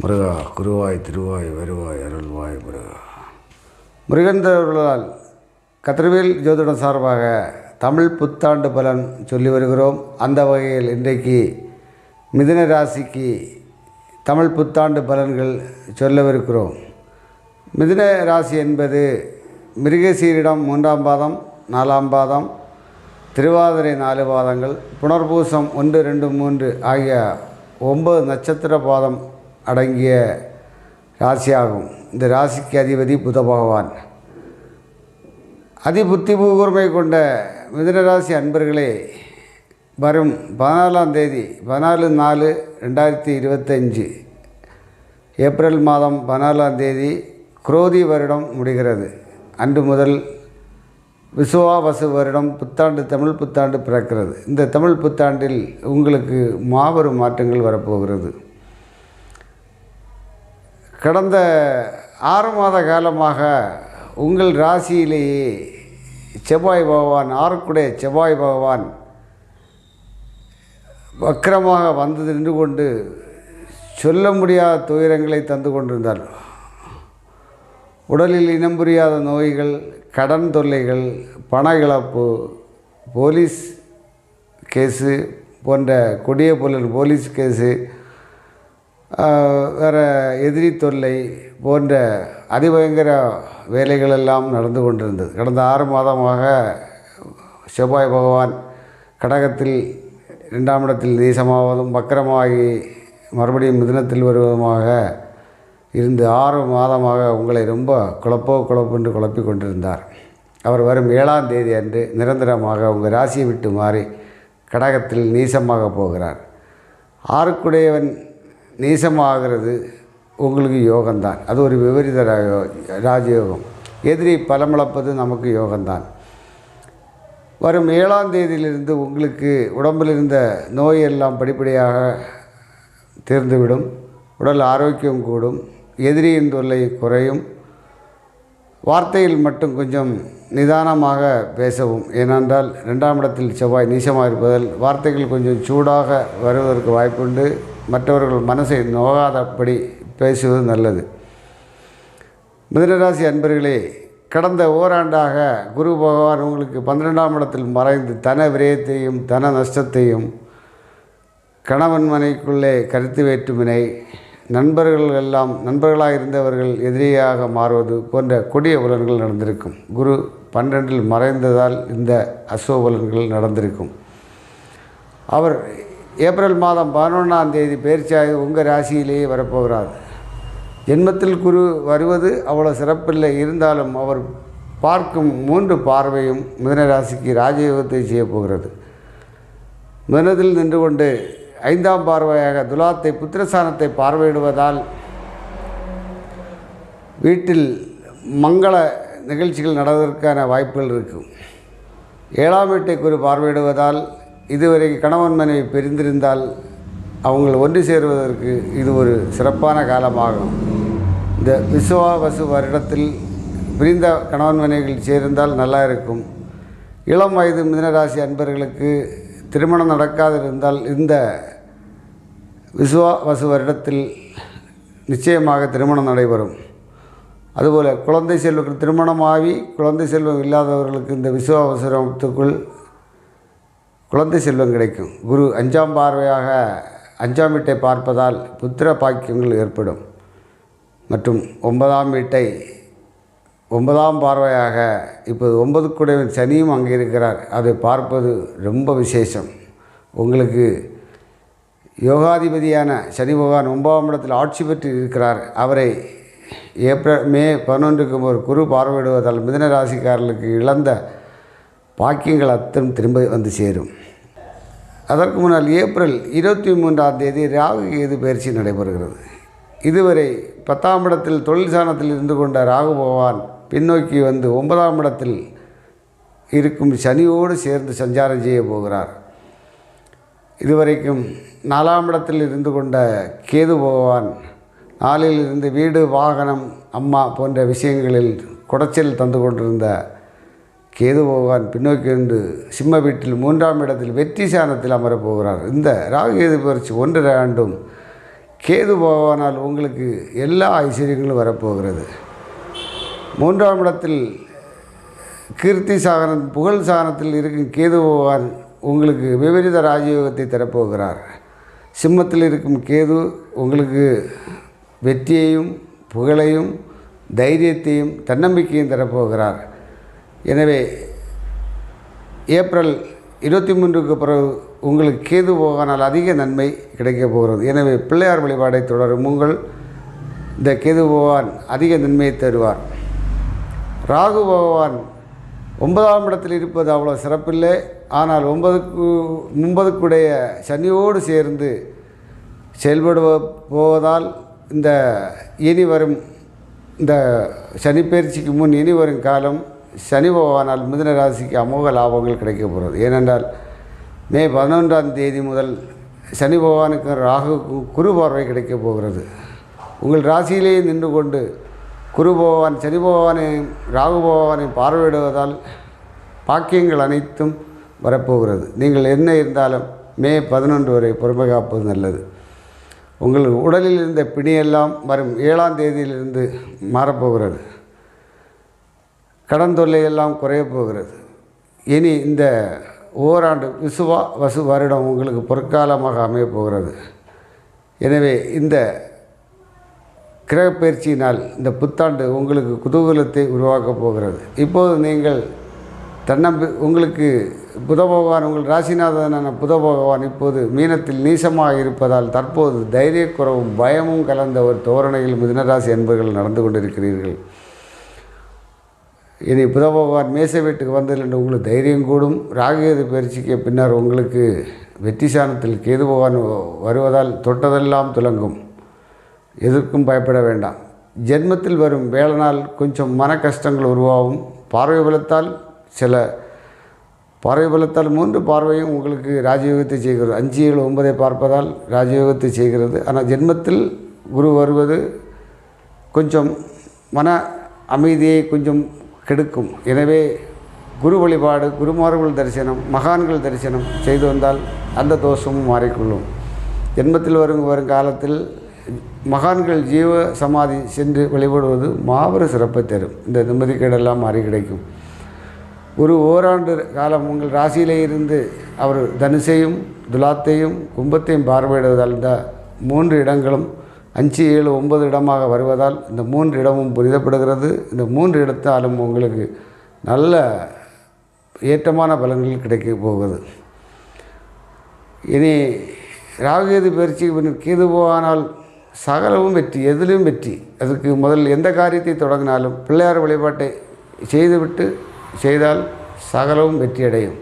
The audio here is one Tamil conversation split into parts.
முருகா குருவாய் திருவாய் வருவாய் அருள்வாய் முருகா. முருகந்தவர்களால் கதிரவேல் ஜோதிடம் சார்பாக தமிழ் புத்தாண்டு பலன் சொல்லி வருகிறோம். அந்த வகையில் இன்றைக்கு மிதுன ராசிக்கு தமிழ் புத்தாண்டு பலன்கள் சொல்லவிருக்கிறோம். மிதுன ராசி என்பது மிருகசீரிடம் மூன்றாம் பாதம் நாலாம் பாதம் திருவாதிரை நாலு பாதங்கள் புனர்பூசம் ஒன்று ரெண்டு மூன்று ஆகிய ஒன்பது நட்சத்திர பாதம் அடங்கிய ராசியாகும். இந்த ராசிக்கு அதிபதி புத பகவான். அதிபுத்தி கூர்மை கொண்ட மிதுனராசி அன்பர்களே வரும் பதினாலாம் தேதி பதினாலு நாலு ரெண்டாயிரத்தி இருபத்தஞ்சு ஏப்ரல் மாதம் பதினாலாம் தேதி குரோதி வருடம் முடிகிறது. அன்று முதல் விசுவாவசு வருடம் புத்தாண்டு தமிழ் புத்தாண்டு பிறக்கிறது. இந்த தமிழ் புத்தாண்டில் உங்களுக்கு மாபெரும் மாற்றங்கள் வரப்போகிறது. கடந்த ஆறு மாத காலமாக உங்கள் ராசியிலேயே செவ்வாய் பகவான் ஆறுக்குடைய செவ்வாய் பகவான் வக்கரமாக வந்து நின்று கொண்டு சொல்ல முடியாத துயரங்களை தந்து கொண்டிருந்தார். உடலில் இனம் புரியாத நோய்கள் கடன் தொல்லைகள் பண இழப்பு போலீஸ் கேஸு போன்ற கொடிய பொருள் போலீஸ் கேஸு வேறு எதிரி தொல்லை போன்ற அதிபயங்கர வேலைகளெல்லாம் நடந்து கொண்டிருந்தது. கடந்த ஆறு மாதமாக செவ்வாய் பகவான் கடகத்தில் ரெண்டாம் இடத்தில் நீசமாவதும் வக்கரமாகி மறுபடியும் மிதனத்தில் வருவதுமாக இருந்து ஆறு மாதமாக உங்களை ரொம்ப குழப்போ குழப்பென்று குழப்பி கொண்டிருந்தார். அவர் வரும் ஏழாம் தேதி அன்று நிரந்தரமாக உங்கள் ராசியை விட்டு மாறி கடகத்தில் நீசமாக போகிறார். ஆறுக்குடையவன் நீசமாகிறது உங்களுக்கு யோகம்தான். அது ஒரு விபரீத ராஜயோகம். எதிரி பலமிழப்பது நமக்கு யோகம்தான். வரும் ஏழாம் தேதியிலிருந்து உங்களுக்கு உடம்பில் இருந்த நோய் எல்லாம் படிப்படியாக தீர்ந்துவிடும். உடல் ஆரோக்கியம் கூடும். எதிரியின் தொல்லை குறையும். வார்த்தையில் மட்டும் கொஞ்சம் நிதானமாக பேசவும். ஏனென்றால் ரெண்டாம் இடத்தில் செவ்வாய் நீசமாக இருப்பதால் வார்த்தைகள் கொஞ்சம் சூடாக வருவதற்கு வாய்ப்புண்டு. மற்றவர்கள் மனசை நோகாதபடி பேசுவது நல்லது. மிதனராசி அன்பர்களே கடந்த ஓராண்டாக குரு பகவான் உங்களுக்கு பன்னிரெண்டாம் இடத்தில் மறைந்து தன விரயத்தையும் தன நஷ்டத்தையும் கணவன் மனைக்குள்ளே கருத்து வேற்றுமினை நண்பர்கள் எல்லாம் நண்பர்களாக இருந்தவர்கள் எதிரியாக மாறுவது போன்ற கொடிய பலன்கள் நடந்திருக்கும். குரு பன்னிரெண்டில் மறைந்ததால் இந்த அசோபலன்கள் நடந்திருக்கும். அவர் ஏப்ரல் மாதம் பதினொன்றாம் தேதி பயிற்சியாகி உங்கள் ராசியிலேயே வரப்போகிறார். ஜென்மத்தில் குரு வருவது அவ்வளோ சிறப்பில்லை. இருந்தாலும் அவர் பார்க்கும் மூன்று பார்வையும் மிதனராசிக்கு ராஜயோகத்தை செய்யப் போகிறது. மிதனத்தில் நின்று கொண்டு ஐந்தாம் பார்வையாக துலாத்தை புத்திரஸ்தானத்தை பார்வையிடுவதால் வீட்டில் மங்கள நிகழ்ச்சிகள் நடவதற்கான வாய்ப்புகள் இருக்கும். ஏழாம் வீட்டை குறி பார்வையிடுவதால் இதுவரை கணவன் மனைவி பிரிந்திருந்தால் அவங்கள் ஒன்று சேருவதற்கு இது ஒரு சிறப்பான காலமாகும். இந்த விசுவாவசு வருடத்தில் பிரிந்த கணவன் மனைவிகள் சேர்ந்தால் நல்லா இருக்கும். இளம் வயது மிதனராசி அன்பர்களுக்கு திருமணம் நடக்காதிருந்தால் இந்த விசுவாவசு வருடத்தில் நிச்சயமாக திருமணம் நடைபெறும். அதுபோல் குழந்தை செல்வங்கள் திருமணமாகி குழந்தை செல்வம் இல்லாதவர்களுக்கு இந்த விசுவாவசரத்துக்குள் குழந்தை செல்வம் கிடைக்கும். குரு அஞ்சாம் பார்வையாக அஞ்சாம் வீட்டை பார்ப்பதால் புத்திர பாக்கியங்கள் ஏற்படும். மற்றும் ஒன்பதாம் வீட்டை ஒன்பதாம் பார்வையாக இப்போது ஒன்பது சனியும் அங்கே இருக்கிறார். அதை பார்ப்பது ரொம்ப விசேஷம். உங்களுக்கு யோகாதிபதியான சனி பகவான் ஒன்பதாம் இடத்தில் ஆட்சி பெற்று இருக்கிறார். அவரை ஏப்ரல் மே பதினொன்றுக்கு ஒரு குரு பார்வையிடுவதால் மிதன ராசிக்காரர்களுக்கு இழந்த பாக்கியங்கள் அத்தனை திரும்ப வந்து சேரும். அதற்கு முன்னால் ஏப்ரல் இருபத்தி மூன்றாம் தேதி ராகு கேது பயிற்சி நடைபெறுகிறது. இதுவரை பத்தாம் இடத்தில் தொழில் சாணத்தில் இருந்து கொண்ட ராகு பகவான் பின்னோக்கி வந்து ஒன்பதாம் இடத்தில் இருக்கும் சனியோடு சேர்ந்து சஞ்சாரம் செய்ய போகிறார். இதுவரைக்கும் நாலாம் இடத்தில் இருந்து கொண்ட கேது பகவான் நாளில் இருந்து வீடு வாகனம் அம்மா போன்ற விஷயங்களில் குடைச்சல் தந்து கொண்டிருந்த கேது பகவான் பின்னோக்கி என்று சிம்ம வீட்டில் மூன்றாம் இடத்தில் வெற்றி சாணத்தில் அமரப்போகிறார். இந்த ராகு கேது பயிற்சி ஒன்றரை ஆண்டும் கேது பகவானால் உங்களுக்கு எல்லா ஐஸ்வர்யங்களும் வரப்போகிறது. மூன்றாம் இடத்தில் கீர்த்தி சாகனம் புகழ் சாகனத்தில் இருக்கும் கேது பகவான் உங்களுக்கு விபரீத ராஜயோகத்தை தரப்போகிறார். சிம்மத்தில் இருக்கும் கேது உங்களுக்கு வெற்றியையும் புகழையும் தைரியத்தையும் தன்னம்பிக்கையும் தரப்போகிறார். எனவே ஏப்ரல் இருபத்தி மூன்றுக்கு பிறகு உங்களுக்கு கேது போகானால் அதிக நன்மை கிடைக்கப் போகிறது. எனவே பிள்ளையார் வழிபாடை தொடரும். உங்கள் இந்த கேது பகவான் அதிக நன்மையை தருவார். ராகு பகவான் ஒன்பதாம் இடத்தில் இருப்பது அவ்வளோ சிறப்பில்லை. ஆனால் ஒன்பதுக்கு ஒன்பதுக்குடைய சனியோடு சேர்ந்து செயல்படுவ போவதால் இந்த இனி வரும் இந்த சனிப்பெயர்ச்சிக்கு முன் இனி வரும் காலம் சனி பகவானால் மிதுன ராசிக்கு அமோக லாபங்கள் கிடைக்கப் போகிறது. ஏனென்றால் மே பதினொன்றாம் தேதி முதல் சனி பகவானுக்கு ராகுக்கும் குரு பார்வை கிடைக்கப் போகிறது. உங்கள் ராசியிலேயே நின்று கொண்டு குரு பகவான் சனி பகவானையும் ராகு பகவானையும் பார்வையிடுவதால் பாக்கியங்கள் அனைத்தும் வரப்போகிறது. நீங்கள் என்ன இருந்தாலும் மே பதினொன்று வரை பொறுமை காப்பது நல்லது. உங்கள் உடலில் இருந்த பிணியெல்லாம் வரும் ஏழாம் தேதியிலிருந்து மாறப்போகிறது. கடன் தொல்லையெல்லாம் குறையப் போகிறது. இனி இந்த ஓராண்டு விசுவா வசு வருடம் உங்களுக்கு பொற்காலமாக அமையப் போகிறது. எனவே இந்த கிரகப்பயிற்சியினால் இந்த புத்தாண்டு உங்களுக்கு குதூகலத்தை உருவாக்கப் போகிறது. இப்போது நீங்கள் தன்னம்பி உங்களுக்கு புத பகவான் உங்கள் ராசிநாதனான புத பகவான் இப்போது மீனத்தில் நீசமாக இருப்பதால் தற்போது தைரியக்குறவும் பயமும் கலந்த ஒரு தோரணையில் மிதனராசி என்பர்கள் நடந்து கொண்டிருக்கிறீர்கள். இனி புதபகவான் மேசை வீட்டுக்கு வந்ததில் என்று உங்களுக்கு தைரியம் கூடும். ராகேது பயிற்சிக்கு பின்னர் உங்களுக்கு வெற்றி சாணத்தில் கேது பகவான் வருவதால் தொட்டதெல்லாம் துலங்கும். எதற்கும் பயப்பட வேண்டாம். ஜென்மத்தில் வரும் வேலனால் கொஞ்சம் மன கஷ்டங்கள் உருவாகும். பார்வை பலத்தால் சில பார்வை பலத்தால் மூன்று பார்வையும் உங்களுக்கு ராஜயோகத்தை செய்கிறது. அஞ்சு ஏழு ஒன்பதை பார்ப்பதால் ராஜயோகத்தை செய்கிறது. ஆனால் ஜென்மத்தில் குரு வருவது கொஞ்சம் மன அமைதியை கொஞ்சம் கெடுக்கும். எனவே குரு வழிபாடு குருமார்கள் தரிசனம் மகான்கள் தரிசனம் செய்து வந்தால் அந்த தோஷமும் மாறிக்கொள்ளும். ஜென்மத்தில் வரும் வரும் காலத்தில் மகான்கள் ஜீவ சமாதி சென்று வழிபடுவது மாபெரும் சிறப்பை தரும். இந்த நிம்மதிக்கேடெல்லாம் மாறி கிடைக்கும். ஒரு ஓராண்டு காலம் உங்கள் ராசியிலே இருந்து அவர் தனுசையும் துலாத்தையும் கும்பத்தையும் பார்வையிடுவதால் இந்த மூன்று இடங்களும் அஞ்சு ஏழு ஒன்பது இடமாக வருவதால் இந்த மூன்று இடமும் புரிதப்படுகிறது. இந்த மூன்று இடத்தாலும் உங்களுக்கு நல்ல ஏற்றமான பலன்கள் கிடைக்க போகுது. இனி ராகுகேது பயிற்சி கேது போவானால் சகலவும் வெற்றி எதிலும் வெற்றி. அதுக்கு முதல் எந்த காரியத்தை தொடங்கினாலும் பிள்ளையார் வழிபாட்டை செய்துவிட்டு செய்தால் சகலவும் வெற்றியடையும்.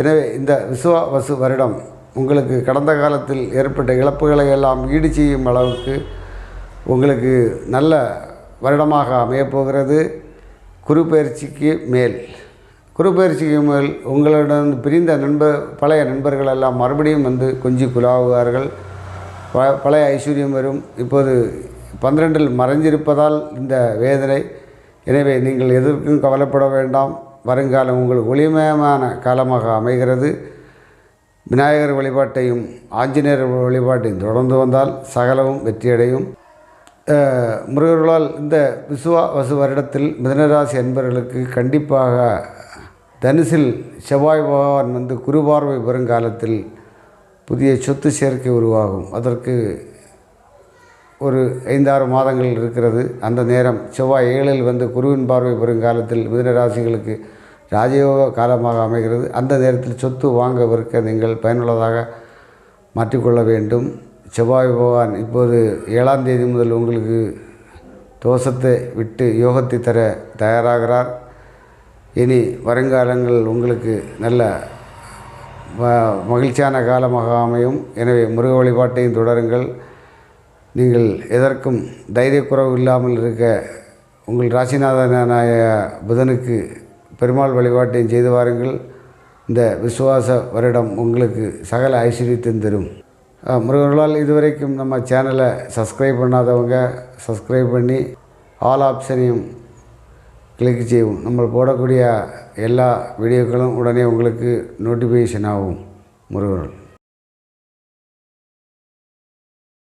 எனவே இந்த விசுவா வசு வருடம் உங்களுக்கு கடந்த காலத்தில் ஏற்பட்ட இழப்புகளை எல்லாம் ஈடு செய்யும் அளவுக்கு உங்களுக்கு நல்ல வருடமாக அமையப்போகிறது குரு பயிற்சிக்கு மேல். குரு பயிற்சிக்கு மேல் உங்களிடம் பிரிந்த நண்பர் பழைய நண்பர்கள் எல்லாம் மறுபடியும் வந்து கொஞ்சி குலாவுவார்கள் ப பழைய ஐஸ்வர்யம் வரும் இப்போது பன்னிரெண்டில் மறைஞ்சிருப்பதால் இந்த வேதனை. எனவே நீங்கள் எதற்கும் கவலைப்பட வேண்டாம். வருங்காலம் உங்களுக்கு ஒளிமயமான காலமாக அமைகிறது. விநாயகர் வழிபாட்டையும் ஆஞ்சநேயர் வழிபாட்டையும் தொடர்ந்து வந்தால் சகலவும் வெற்றியடையும். முருகர்களால் இந்த விசுவா வசு வருடத்தில் மிதனராசி என்பவர்களுக்கு கண்டிப்பாக தனுசில் செவ்வாய் பகவான் வந்து குருபார்வை வருங்காலத்தில் புதிய சொத்து சேர்க்கை உருவாகும். அதற்கு ஒரு ஐந்தாறு மாதங்கள் இருக்கிறது. அந்த நேரம் செவ்வாய் ஏழில் வந்து குருவின் பார்வை பெறும் காலத்தில் மிதனராசிகளுக்கு ராசிகளுக்கு ராஜயோக காலமாக அமைகிறது. அந்த நேரத்தில் சொத்து வாங்க விற்க நீங்கள் பயனுள்ளதாக மாற்றிக்கொள்ள வேண்டும். செவ்வாய் பகவான் இப்போது ஏழாம் தேதி முதல் உங்களுக்கு தோஷத்தை விட்டு யோகத்தை தர தயாராகிறார். இனி வருங்காலங்கள் உங்களுக்கு நல்ல மகிழ்ச்சியான காலமாக அமையும். எனவே முருக வழிபாட்டையும் தொடருங்கள். நீங்கள் எதற்கும் தைரியக்குறவு இல்லாமல் இருக்க உங்கள் ராசிநாதனாய புதனுக்கு பெருமாள் வழிபாட்டையும் செய்து வாருங்கள். இந்த விசுவாச வருடம் உங்களுக்கு சகல ஐஸ்வர்யத்தையும் தரும். முருகர்களால் இதுவரைக்கும் நம்ம சேனலை சப்ஸ்கிரைப் பண்ணாதவங்க சப்ஸ்கிரைப் பண்ணி ஆல் ஆப்ஷனையும் கிளிக் செய்வோம் நம்ம போடக்கூடிய எல்லா வீடியோக்களும் உடனே உங்களுக்கு நோட்டிஃபிகேஷன் ஆகும் முருகர்கள்.